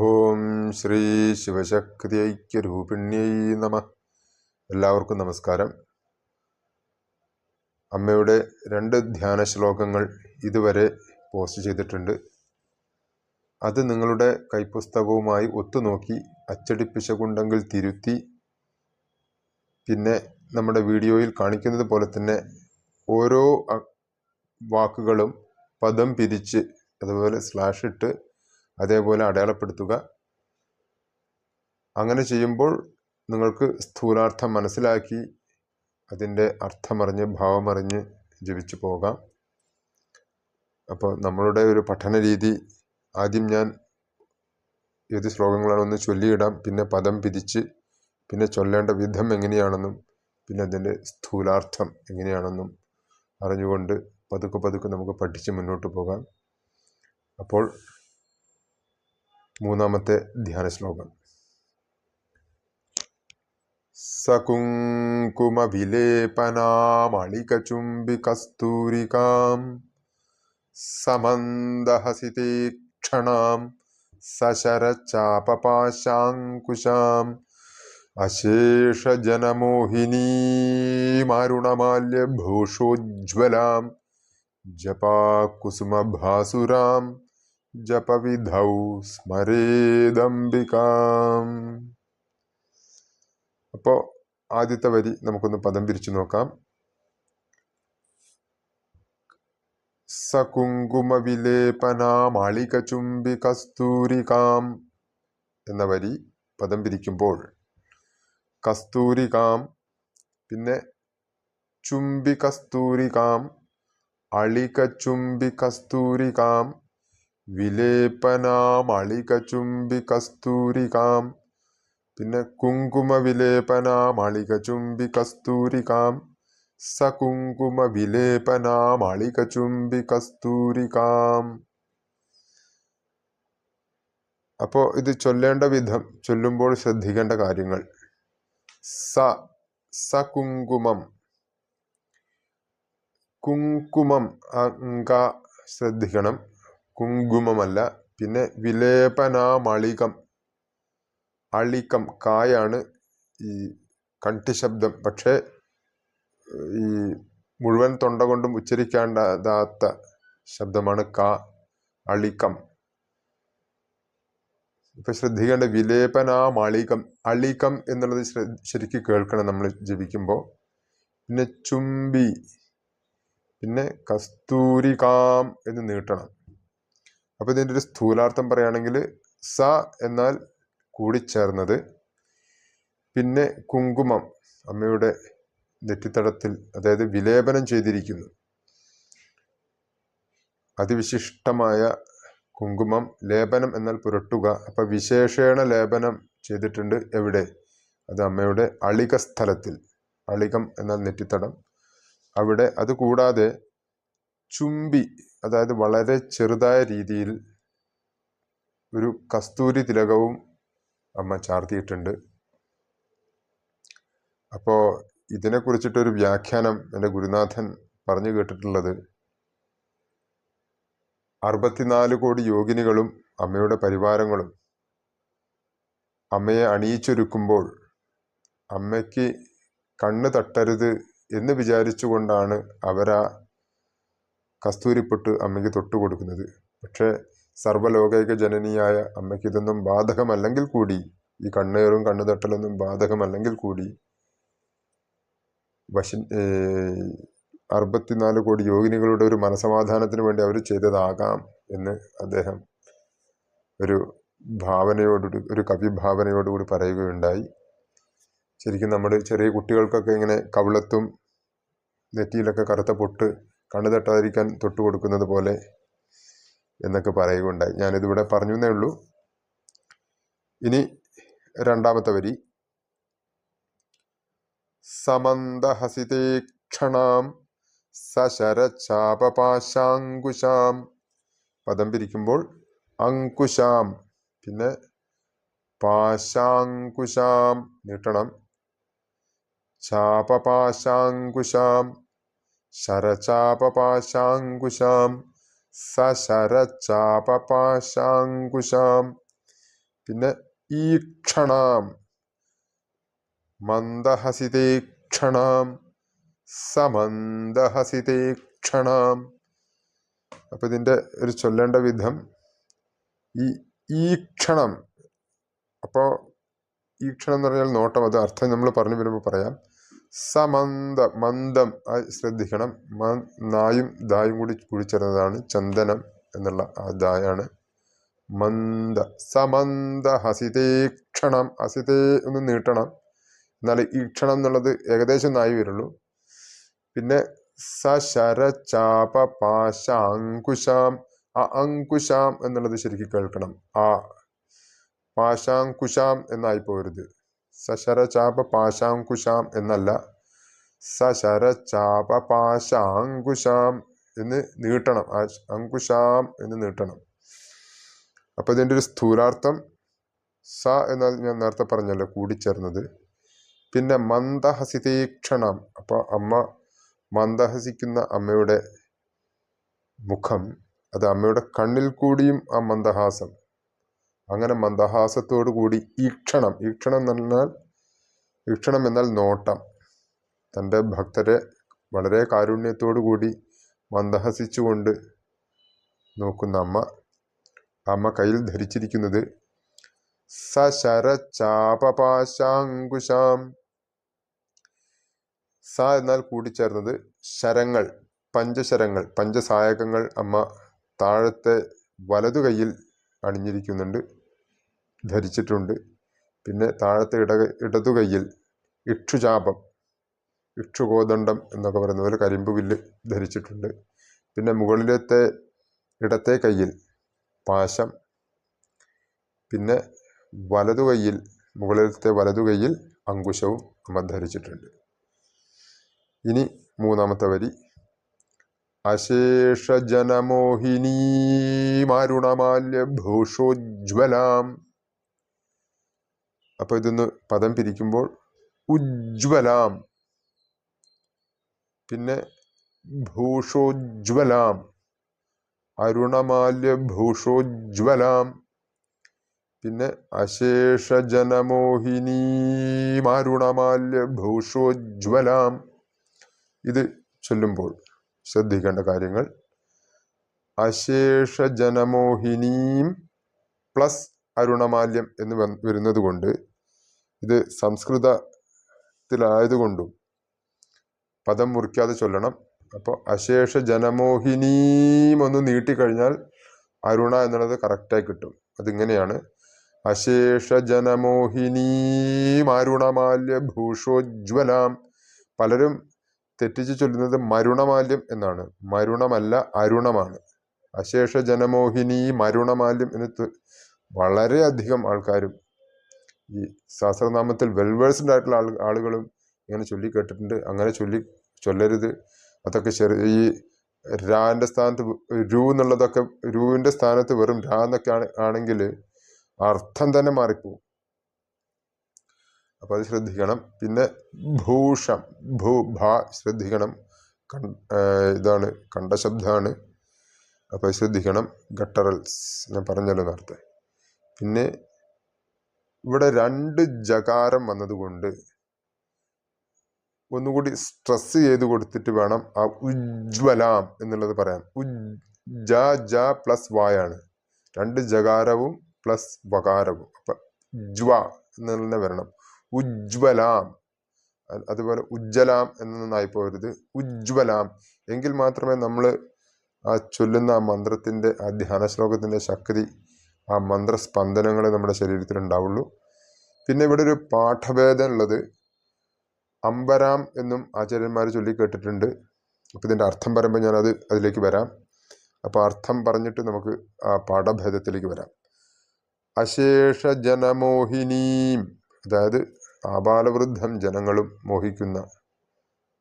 ഓം ശ്രീ ശിവശക്തി ഐക്യരൂപിണ്യൈ നമ. എല്ലാവർക്കും നമസ്കാരം. അമ്മയുടെ രണ്ട് ധ്യാന ശ്ലോകങ്ങൾ ഇതുവരെ പോസ്റ്റ് ചെയ്തിട്ടുണ്ട്. അത് നിങ്ങളുടെ കൈപ്പുസ്തകവുമായി ഒത്തുനോക്കി അച്ചടിപ്പിശകുണ്ടെങ്കിൽ തിരുത്തി. പിന്നെ നമ്മുടെ വീഡിയോയിൽ കാണിക്കുന്നത് പോലെ തന്നെ ഓരോ വാക്കുകളും പദം പിരിച്ച് അതുപോലെ സ്ലാഷ് ഇട്ട് അതേപോലെ അടയാളപ്പെടുത്തുക. അങ്ങനെ ചെയ്യുമ്പോൾ നിങ്ങൾക്ക് സ്ഥൂലാർത്ഥം മനസ്സിലാക്കി അതിന്റെ അർത്ഥമറിഞ്ഞ് ഭാവമറിഞ്ഞ് ജപിച്ചു പോകാം. അപ്പോൾ നമ്മളുടെ ഒരു പഠന രീതി ആദ്യം ഞാൻ ഏത് ശ്ലോകങ്ങളാണെന്ന് ചൊല്ലിയിടാം. പിന്നെ പദം പിരിച്ച് പിന്നെ ചൊല്ലേണ്ട വിധം എങ്ങനെയാണെന്നും പിന്നെ അതിന്റെ സ്ഥൂലാർത്ഥം എങ്ങനെയാണെന്നും അറിഞ്ഞുകൊണ്ട് പതുക്കെ പതുക്കെ നമുക്ക് പഠിച്ച് മുന്നോട്ട് പോകാം. അപ്പോൾ മൂന്നാമത്തെ ധ്യാന ശ്ലോകം. സകുങ്കുമവിലേപനാമളികചുംബികസ്തൂരികാം സമന്ദഹസിതീക്ഷണാം സശരച്ചാപപാശാങ്കുശാം അശേഷജനമോഹിനീമാരുണമാല്യഭൂഷോജ്വലാം ജപാകുസുമഭാസുരാം ജപവിധൗ സ്മരേദംബികാം അപ്പോൾ ആദ്യത്തെ വരി നമുക്കൊന്ന് പദം പിരിച്ചു നോക്കാം. സകുങ്കുമവിലേപനാമാളികചുംബികസ്തൂരികാം എന്ന വരി പദം പിരിക്കുമ്പോൾ കസ്തൂരികാം പിന്നെ ചുംബികസ്തൂരികാം അളികചുംബികസ്തൂരികാം വിലേപനാമളികചുംബികസ്തൂരികാം. പിന്നെ കുങ്കുമ വിലേപനാമളികചുംബി കസ്തൂരികാം സകുങ്കുമ വിലേപനാമളികചുംബി കസ്തൂരികാം അപ്പോൾ ഇത് ചൊല്ലേണ്ട വിധം ചൊല്ലുമ്പോൾ ശ്രദ്ധിക്കേണ്ട കാര്യങ്ങൾ. സ സകുങ്കുമം. കുങ്കുമം അങ്ക ശ്രദ്ധിക്കണം. കുങ്കുമമല്ല. പിന്നെ വിലേപനാമളികം അളികം കായാണ് ഈ കണ്ഠിശബ്ദം. പക്ഷേ ഈ മുഴുവൻ തൊണ്ട കൊണ്ടും ഉച്ചരിക്കേണ്ടതാത്ത ശബ്ദമാണ് ക അളികം ഇപ്പൊ ശ്രദ്ധിക്കേണ്ട വിലേപനാമളികം അളികം എന്നുള്ളത് ശരിക്കും ശരിക്ക് കേൾക്കണം നമ്മൾ ജപിക്കുമ്പോൾ പിന്നെ ചുംബി. പിന്നെ കസ്തൂരികാം എന്ന് നീട്ടണം. അപ്പൊ ഇതിന്റെ ഒരു സ്ഥൂലാർത്ഥം പറയുകയാണെങ്കിൽ സ എന്നാൽ കൂടിച്ചേർന്നത്. പിന്നെ കുങ്കുമം അമ്മയുടെ നെറ്റിത്തടത്തിൽ അതായത് വിലേപനം ചെയ്തിരിക്കുന്നു. അതിവിശിഷ്ടമായ കുങ്കുമം ലേപനം എന്നാൽ പുരട്ടുക. അപ്പം വിശേഷേണ ലേപനം ചെയ്തിട്ടുണ്ട് എവിടെ? അത് അമ്മയുടെ അളിക സ്ഥലത്തിൽ അളികം എന്നാൽ നെറ്റിത്തടം. അവിടെ അതുകൂടാതെ ചുംബി അതായത് വളരെ ചെറുതായ രീതിയിൽ ഒരു കസ്തൂരി തിലകവും അമ്മ ചാർത്തിയിട്ടുണ്ട്. അപ്പോൾ ഇതിനെക്കുറിച്ചിട്ടൊരു വ്യാഖ്യാനം എന്റെ ഗുരുനാഥൻ പറഞ്ഞു കേട്ടിട്ടുള്ളത്. അറുപത്തിനാല് കോടി യോഗിനികളും അമ്മയുടെ പരിവാരങ്ങളും അമ്മയെ അണിയിച്ചൊരുക്കുമ്പോൾ അമ്മയ്ക്ക് കണ്ണ് തട്ടരുത് എന്ന് വിചാരിച്ചുകൊണ്ടാണ് അവരാ കസ്തൂരിപ്പൊട്ട് അമ്മയ്ക്ക് തൊട്ടു കൊടുക്കുന്നത്. പക്ഷേ സർവലോകൈക ജനനിയായ അമ്മയ്ക്ക് ഇതൊന്നും ബാധകമല്ലെങ്കിൽ കൂടി ഈ കണ്ണേറും കണ്ണു തട്ടലൊന്നും ബാധകമല്ലെങ്കിൽ കൂടി വശി അറുപത്തിനാല് കോടി യോഗിനികളുടെ ഒരു മനസമാധാനത്തിന് വേണ്ടി അവർ ചെയ്തതാകാം എന്ന് അദ്ദേഹം ഒരു ഭാവനയോടുകൂടി ഒരു കവി ഭാവനയോടുകൂടി പറയുകയുണ്ടായി. ശരിക്കും നമ്മുടെ ചെറിയ കുട്ടികൾക്കൊക്കെ ഇങ്ങനെ കവിളത്തും നെറ്റിയിലൊക്കെ കറുത്ത പൊട്ട് കണ്ണു തട്ടാതിരിക്കാൻ തൊട്ട് കൊടുക്കുന്നത് പോലെ എന്നൊക്കെ പറയുകയുണ്ടായി. ഞാനിതിവിടെ പറഞ്ഞു എന്നേ ഉള്ളൂ. ഇനി രണ്ടാമത്തെ വരി. സമന്ദഹസിതേക്ഷണാം സശരചാപപാശാങ്കുശാം. പദം പിരിക്കുമ്പോൾ അങ്കുശാം പിന്നെ പാശാങ്കുശാം. നീട്ടണം. ചാപപാശാങ്കുശാം. ശരചാപപാശാങ്കുശാം. സശരചാപപാശാങ്കുശാം. പിന്നെ ഈക്ഷണാം. മന്ദഹസിതേക്ഷണാം. സമന്ദഹസിതേക്ഷണാം. അപ്പൊ ഇതിന്റെ ഒരു ചൊല്ലേണ്ട വിധം ഈ ഈക്ഷണം. അപ്പോൾ ഈക്ഷണം എന്ന് പറഞ്ഞാൽ നോട്ടം അത് അർത്ഥം നമ്മൾ പറഞ്ഞു വരുമ്പോൾ പറയാം. സമന്ത മന്ദം ശ്രദ്ധിക്കണം. മ- നായും ദായും കൂടി കൂടിച്ചേർന്നതാണ് ചന്ദനം എന്നുള്ള ആ ദായാണ്. മന്ദ സമന്ത ഹസിതേക്ഷണം ഹസിതേ ഒന്ന് നീട്ടണം. എന്നാൽ ഈക്ഷണം എന്നുള്ളത് ഏകദേശം നായി വരുള്ളൂ. പിന്നെ സശര ചാപ പാശ അങ്കുശാം ആ അങ്കുശാം എന്നുള്ളത് ശരിക്കും കേൾക്കണം. ആ പാശാങ്കുശാം എന്നായി പോരുത് സശര ചാപ പാശാങ്കുശാം എന്നല്ല. സശര ചാപ പാശാങ്കുശാം എന്ന് നീട്ടണം അങ്കുശാം എന്ന് നീട്ടണം. അപ്പൊ ഇതിന്റെ ഒരു സ്ഥൂലാർത്ഥം സ എന്നാൽ ഞാൻ നേരത്തെ പറഞ്ഞല്ലോ കൂടിച്ചേർന്നത്. പിന്നെ മന്ദഹസിതീക്ഷണം. അപ്പൊ അമ്മ മന്ദഹസിക്കുന്ന അമ്മയുടെ മുഖം അത് അമ്മയുടെ കണ്ണിൽ കൂടിയും ആ മന്ദഹാസം. അങ്ങനെ മന്ദഹാസത്തോടു കൂടി ഈക്ഷണം ഈക്ഷണം എന്ന് പറഞ്ഞാൽ ഈക്ഷണം എന്നാൽ നോട്ടം. തന്റെ ഭക്തരെ വളരെ കാരുണ്യത്തോടു കൂടി മന്ദഹസിച്ചുകൊണ്ട് നോക്കുന്ന അമ്മ അമ്മ കയ്യിൽ ധരിച്ചിരിക്കുന്നത് സശരചാപാശാങ്കുശാം സ എന്നാൽ കൂടിച്ചേർന്നത് ശരങ്ങൾ പഞ്ചശരങ്ങൾ പഞ്ചസായകങ്ങൾ അമ്മ താഴത്തെ വലതു കൈയിൽ അണിഞ്ഞിരിക്കുന്നുണ്ട്. ധരിച്ചിട്ടുണ്ട്. പിന്നെ താഴത്തെ ഇട ഇടതു കൈയിൽ ഇക്ഷുചാപം ഇക്ഷുകോദണ്ഡം എന്നൊക്കെ പറയുന്ന പോലെ കരിമ്പ് വില്ല് ധരിച്ചിട്ടുണ്ട്. പിന്നെ മുകളിലത്തെ ഇടത്തെ കയ്യിൽ പാശം പിന്നെ വലതു കൈയിൽ മുകളിലത്തെ വലതു കൈയിൽ അങ്കുശവും അമ്മ ധരിച്ചിട്ടുണ്ട്. ഇനി മൂന്നാമത്തെ വരി. അശേഷജനമോഹിനീമാരുണമാല്യഭൂഷോജ്വലാം അപ്പൊ ഇതൊന്ന് പദം പിരിക്കുമ്പോൾ ഉജ്വലാം പിന്നെ ഭൂഷോജ്വലാം അരുണമാല്യ ഭൂഷോജ്വലാം പിന്നെ അശേഷജനമോഹിനീമാരുണമാല്യഭൂഷോജ്വലാം ഇത് ചൊല്ലുമ്പോൾ ശ്രദ്ധിക്കേണ്ട കാര്യങ്ങൾ. അശേഷജനമോഹിനീം പ്ലസ് അരുണമാല്യം എന്ന് വരുന്നത് കൊണ്ട് ഇത് സംസ്കൃതത്തിലായതുകൊണ്ടും പദം മുറിക്കാതെ ചൊല്ലണം. അപ്പോൾ അശേഷ ജനമോഹിനീം ഒന്ന് നീട്ടിക്കഴിഞ്ഞാൽ അരുണ എന്നുള്ളത് കറക്റ്റായി കിട്ടും. അതിങ്ങനെയാണ്. അശേഷ ജനമോഹിനീം അരുണമാല്യ ഭൂഷോജ്വലാം. പലരും തെറ്റിച്ച് ചൊല്ലുന്നത് മരുണമാല്യം എന്നാണ്. മരുണമല്ല അരുണമാണ്. അശേഷ ജനമോഹിനി മരുണമാല്യം എന്ന് വളരെയധികം ആൾക്കാരും ഈ സഹസ്രനാമത്തിൽ വെൽവേഴ്സ്ഡ് ആയിട്ടുള്ള ആൾ ആളുകളും ഇങ്ങനെ ചൊല്ലി കേട്ടിട്ടുണ്ട് അങ്ങനെ ചൊല്ലി ചൊല്ലരുത്. അതൊക്കെ ചെറിയ ഈ രാന്റെ സ്ഥാനത്ത് രൂ എന്നുള്ളതൊക്കെ രുവിന്റെ സ്ഥാനത്ത് വെറും രാ എന്നൊക്കെ ആണ് ആണെങ്കിൽ അർത്ഥം തന്നെ മാറിപ്പോവും. അപ്പം അത് ശ്രദ്ധിക്കണം. പിന്നെ ഭൂഷം ഭൂ ഭ ശ്രദ്ധിക്കണം. കൺ ഇതാണ് കണ്ടശബ്ദമാണ് അപ്പം ശ്രദ്ധിക്കണം. ഗട്ടറൽസ് ഞാൻ പറഞ്ഞല്ലോ നേരത്തെ. പിന്നെ ഇവിടെ രണ്ട് ജകാരം വന്നതുകൊണ്ട് ഒന്നുകൂടി സ്ട്രെസ് ചെയ്ത് കൊടുത്തിട്ട് വേണം ആ ഉജ്വലാം എന്നുള്ളത് പറയാൻ. ഉജ് ജ പ്ലസ് വായാണ് രണ്ട് ജകാരവും പ്ലസ് വകാരവും. അപ്പൊ ജ്വ എന്നുള്ള വരണം. ഉജ്വലാം അതുപോലെ ഉജ്ജലാം എന്നൊന്നായി പോരുത്. ഉജ്വലാം എങ്കിൽ മാത്രമേ നമ്മൾ ആ ചൊല്ലുന്ന ആ മന്ത്രത്തിന്റെ ആ ധ്യാന ശ്ലോകത്തിന്റെ ശക്തി ആ മന്ത്രസ്പന്ദനങ്ങൾ നമ്മുടെ ശരീരത്തിൽ ഉണ്ടാവുള്ളൂ പിന്നെ ഇവിടെ ഒരു പാഠഭേദം ഉള്ളത് അമ്പരാം എന്നും ആചാര്യന്മാർ ചൊല്ലിക്കേട്ടിട്ടുണ്ട് അപ്പോൾ അപ്പം ഇതിന്റെ അർത്ഥം പറയുമ്പോൾ ഞാനത് അതിലേക്ക് വരാം. അപ്പോൾ അർത്ഥം പറഞ്ഞിട്ട് നമുക്ക് ആ പാഠഭേദത്തിലേക്ക് വരാം. അശേഷ ജനമോഹിനീം അതായത് ആബാലവൃദ്ധം ജനങ്ങളും മോഹിക്കുന്ന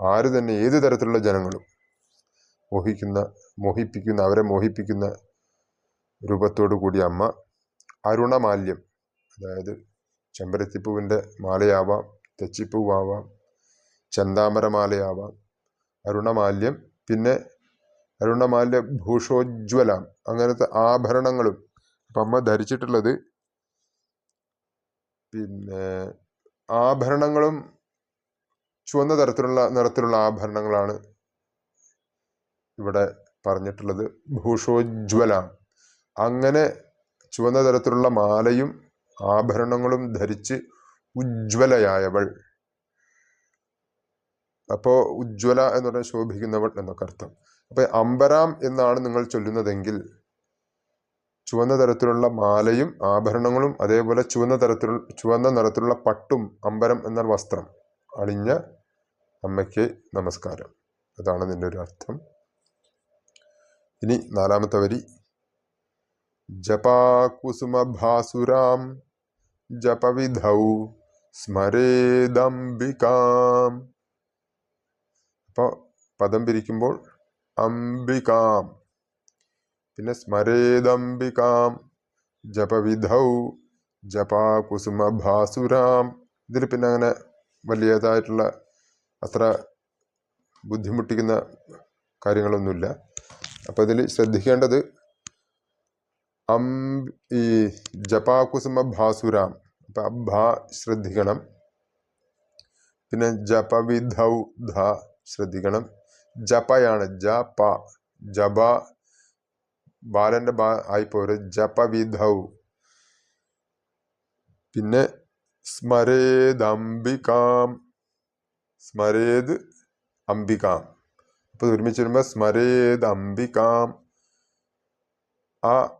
ആര് തന്നെ ഏത് തരത്തിലുള്ള ജനങ്ങളും മോഹിക്കുന്ന മോഹിപ്പിക്കുന്ന അവരെ മോഹിപ്പിക്കുന്ന രൂപത്തോടു കൂടിയ അമ്മ അരുണമാല്യം അതായത് ചെമ്പരത്തിപ്പൂവിന്റെ മാലയാവാം തെച്ചിപ്പൂവാവാം ചന്താമരമാലയാവാം അരുണമാല്യം പിന്നെ അരുണമാല്യ ഭൂഷോജ്വലാം അങ്ങനത്തെ ആഭരണങ്ങളും. അപ്പം അമ്മ ധരിച്ചിട്ടുള്ളത് പിന്നെ ആഭരണങ്ങളും ചുവന്ന തരത്തിലുള്ള നിറത്തിലുള്ള ആഭരണങ്ങളാണ് ഇവിടെ പറഞ്ഞിട്ടുള്ളത്. ഭൂഷോജ്വല. അങ്ങനെ ചുവന്ന തരത്തിലുള്ള മാലയും ആഭരണങ്ങളും ധരിച്ച് ഉജ്ജ്വലയായവൾ. അപ്പോൾ ഉജ്ജ്വല എന്ന് പറഞ്ഞാൽ ശോഭിക്കുന്നവൾ എന്നൊക്കെ അർത്ഥം. അപ്പൊ അമ്പരാം എന്നാണ് നിങ്ങൾ ചൊല്ലുന്നതെങ്കിൽ ചുവന്ന തരത്തിലുള്ള മാലയും ആഭരണങ്ങളും അതേപോലെ ചുവന്ന തരത്തിലുള്ള ചുവന്ന നിറത്തിലുള്ള പട്ടും അമ്പരം എന്ന വസ്ത്രം അണിഞ്ഞ അമ്മയ്ക്ക് നമസ്കാരം. അതാണ് ഇതിന്റെ ഒരു അർത്ഥം. ഇനി നാലാമത്തെ വരി. ജപാകുസുമഭാസുരാം ജപവിധൗ സ്മരേദംബികാം. അപ്പോൾ പദം പിരിക്കുമ്പോൾ അംബികാം പിന്നെ സ്മരേദംബികാം ജപവിധൗ ജപാകുസുമഭാസുരാം. ഇതിൽ പിന്നെ അങ്ങനെ വലിയതായിട്ടുള്ള അത്ര ബുദ്ധിമുട്ടിക്കുന്ന കാര്യങ്ങളൊന്നുമില്ല. അപ്പോൾ ഇതിൽ ശ്രദ്ധിക്കേണ്ടത് അം ഈ ജപാകുസുമ ഭാസുരാം അപ്പം അഭ ശ്രദ്ധിക്കണം. പിന്നെ ജപവിധൗ ധ ശ്രദ്ധിക്കണം. ജപയാണ് ജപ ജപ. ബാലന്റെ ബാ ആയിപ്പോര്. ജപവിധൗ. പിന്നെ സ്മരേദംബികാം. സ്മരേത് അംബികാം. അപ്പോൾ ഒരുമിച്ച് വരുമ്പോൾ സ്മരേത് അംബികാം ആ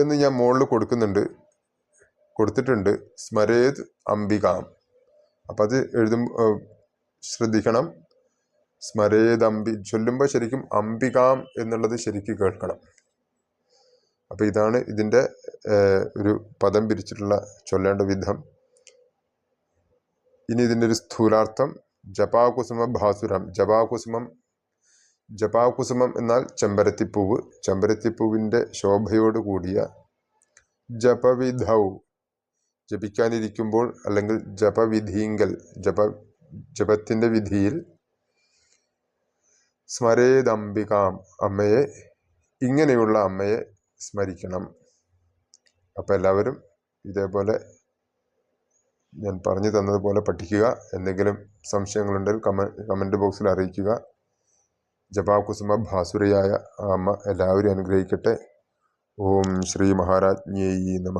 എന്ന് ഞാൻ മുകളിൽ കൊടുക്കുന്നുണ്ട്. കൊടുത്തിട്ടുണ്ട്. സ്മരേത് അംബികാം. അപ്പം അത് എഴുതും ശ്രദ്ധിക്കണം. സ്മരേത് അംബി ചൊല്ലുമ്പോൾ ശരിക്കും അംബികാം എന്നുള്ളത് ശരിക്കും കേൾക്കണം. അപ്പം ഇതാണ് ഇതിന്റെ ഒരു പദം പിരിച്ചിട്ടുള്ള ചൊല്ലേണ്ട വിധം. ഇനി ഇതിന്റെ ഒരു സ്ഥൂലാർത്ഥം ജപാകുസുമ ഭാസുരം. ജപാകുസുമം ജപാകുസുമം എന്നാൽ ചെമ്പരത്തിപ്പൂവ്. ചെമ്പരത്തിപ്പൂവിന്റെ ശോഭയോട് കൂടിയ ജപവിധൗ. ജപിക്കാനിരിക്കുമ്പോൾ അല്ലെങ്കിൽ ജപവിധിങ്കൽ ജപ ജപത്തിന്റെ വിധിയിൽ സ്മരേതംബികാം അമ്മയെ ഇങ്ങനെയുള്ള അമ്മയെ സ്മരിക്കണം. അപ്പം എല്ലാവരും ഇതേപോലെ ഞാൻ പറഞ്ഞു തന്നതുപോലെ പഠിക്കുക. എന്തെങ്കിലും സംശയങ്ങളുണ്ടെങ്കിൽ കമ കമന്റ് ബോക്സിൽ അറിയിക്കുക. ജപാകുസുമ ഭാസുരയായ അമ്മ എല്ലാവരും അനുഗ്രഹിക്കട്ടെ. ഓം ശ്രീ മഹാരാജ്ഞേയി നമ.